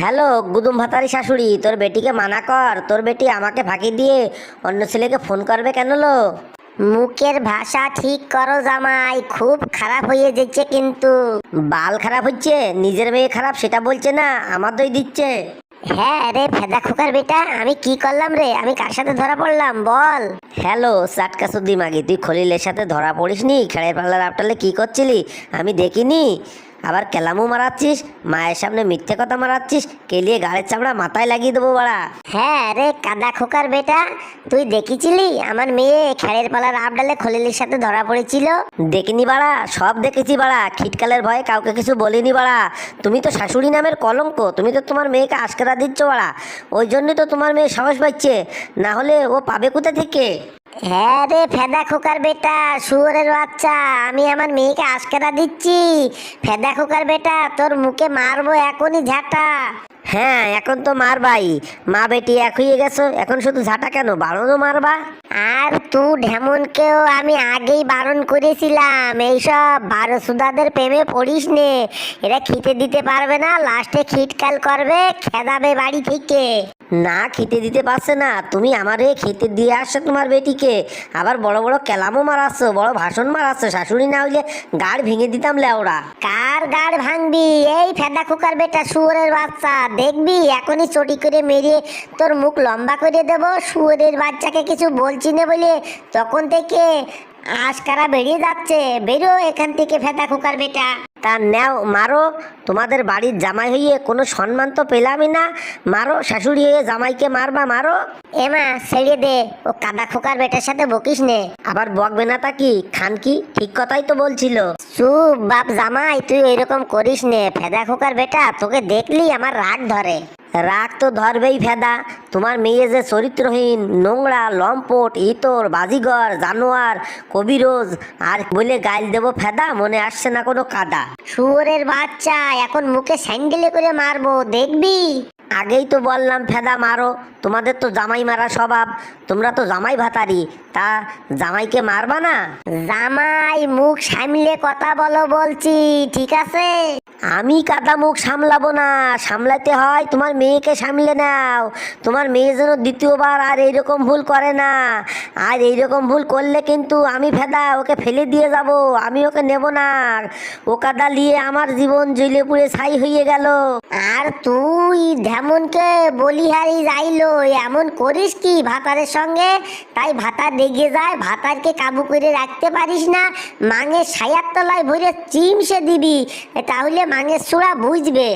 Hello গুদুম ভাতারি শাশুড়ি তোর বেটিকে মানা কর তোর বেটি আমাকে ফাঁকি দিয়ে অন্য ছেলেকে ফোন করবে কেন লো? মুখের ভাষা ঠিক করো জামাই খুব খারাপ হয়ে যাচ্ছে কিন্তু। বাল খারাপ হচ্ছে নিজের মেয়ে খারাপ সেটা বলছে না আমার দই দিচ্ছে। হ্যাঁ রে ফেদা খোকার বেটা আমি কি করলাম রে? আমি কার সাথে ধরা পড়লাম? বল। হ্যালো চাটকা সুদ্দি মাগি তুই খলিলের সাথে ধরা পড়িসনি? খেড়ের পাল্লার আপটালে কি করছিলি? আমি দেখিনি। আবার কেলামও মারাচ্ছিস মায়ের সামনে মিথ্যে কথা মারাচ্ছিস কেলিয়ে গাড়ির চামড়া মাথায় লাগিয়ে দেবো বাড়া। হ্যাঁ রে কাদা খোকার বেটা তুই দেখেছিলি? আমার মেয়ে খেড়ের পালার আবডালে খলিলের সাথে ধরা পড়েছিল? দেখিনি বাড়া সব দেখেছি বাড়া। খিটকালের ভয়ে কাউকে কিছু বলিনি বাড়া। তুমি তো শাশুড়ি নামের কলঙ্ক তুমি তো তোমার মেয়েকে আশকারা দিচ্ছ বাড়া। ওই জন্যই তো তোমার মেয়ে সাহস পাচ্ছে। না হলে ও পাবে কোথা থেকে? হ্যাঁ রে, ফেদা খোকার বেটা, শুয়োরের বাচ্চা। আমি আমার মেয়েকে আশকারা দিচ্ছি। ফেদা খোকার বেটা, তোর মুখে মারবো এখনই ঝাঁটা। হ্যাঁ এখন তো মারবাই। মা বেটি এক হয়ে গেছো, এখন শুধু ঝাঁটা কেন? বাড়ানো মারবা? আর তু ঢেমনকেও আমি আগেই বারণ করেছিলাম। এইসব বারো সুদাদের প্রেমে পড়িস নে। এরা খেতে দিতে পারবে না, লাস্টে খিটকাল করবে খেদাবে বাড়ি থেকে। না খেতে দিতে পারছে না। তুমি আমার আমারে খেতে দিয়ে আসছো তোমার বেটিকে। আবার বড় বড় কেলামও মারাচ্ছ, বড় ভাষণ মারাচ্ছ। শাশুড়ি না হইলে গাড় ভেঙে দিতাম লেওড়া কার গাড় ভাঙবি? এই ফেদা খোকার বেটা শুয়োরের বাচ্চা। দেখবি, এখনই চটি করে মেরে তোর মুখ লম্বা করে দেব। শুয়োরের বাচ্চাকে কিছু বলছি না বলে তখন থেকে আশকারা বেরিয়ে যাচ্ছে। বেরো এখান থেকে ফেদা খোকার বেটা। তা নেও মারো। তোমাদের বাড়ির জামাই হইয়ে কোনো সম্মান তো পেলামই না। মারো শাশুড়ি হয়ে জামাইকে মারবা মারো। এমা ছেড়ে দে ও কাদা খোকার বেটার সাথে বকিস নে। আবার বকবে না তা কি? খান কি? ঠিক কথাই তো বলছিল। চুপ বাপ জামাই তুই এরকম করিস নে। ফেদা খোকার বেটা তোকে দেখলি আমার রাগ ধরে। রাগ তো ধরবেই ফেদা তোমার মেয়ে যে চরিত্রহীন নোংরা লম্পট ইতর বাজিগর জানোয়ার কবিরোজ আর বলে গাইল দেবো ফেদা মনে আসছে না কোনো কাদা। শুয়োরের বাচ্চা এখন মুখে স্যান্ডেলে করে মারবো দেখবি? আগেই তো বললাম ফেদা মারো তোমাদের তো জামাই মারা স্বভাব। তোমরা তো জামাই ভাতারি তা জামাইকে মারবা না? জামাই মুখ সামলে কথা বলো বলছি ঠিক আছে? আমি কাদা মুখ সামলাবো না। সামলাতে হয় তোমার মেয়েকে সামলে নাও। তোমার মেয়ে যেন দ্বিতীয়বার আর এইরকম ভুল করে না। আর এইরকম ভুল করলে কিন্তু আমি ফেদা, ওকে ফেলে দিয়ে যাব, আমি ওকে নেব না। ও কাদা নিয়ে আমার জীবন জ্বলে পুড়ে ছাই হয়ে গেল। আর তুই ঢেমনকে বলিহারি যাইলো, এমন করিস কি? ভাতারের সঙ্গে? তাই ভাতার রেগে যায়, ভাতারকে কাবু করে রাখতে পারিস না। মাঙের সায়ার তলায় ভরে চিমসে দিবি। তাহলে মাঙের সুরা বুঝবে।